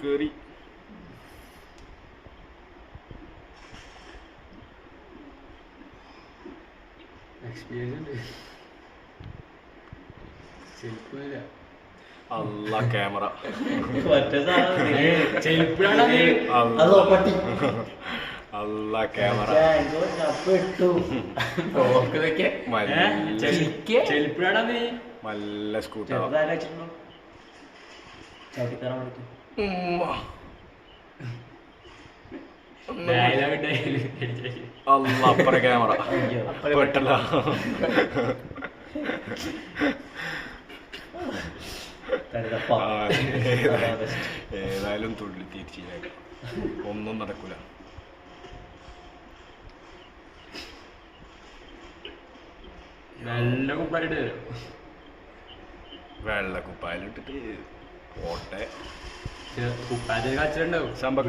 കേറി. എക്സ്പീരിയൻസ് ഉണ്ട്. ചെരുപ്പില്ല അല്ല ക്യാമറ അല്ല ക്യാമറ മല്ല ചെരുപ്പിടാണ് നീ നല്ല സ്കൂട്ടർ ചെറുതായി അല്ല അപ്പറ ക്യാമറ പെട്ടല്ല. ഏതായാലും തുള്ളി തിരിച്ചില്ല ഒന്നും നടക്കൂല. നല്ല കുപ്പായിട്ട് വെള്ള കുപ്പായിലിട്ടിട്ട് ഓട്ടെ കളിച്ചിട്ടുണ്ടാവും സംഭവം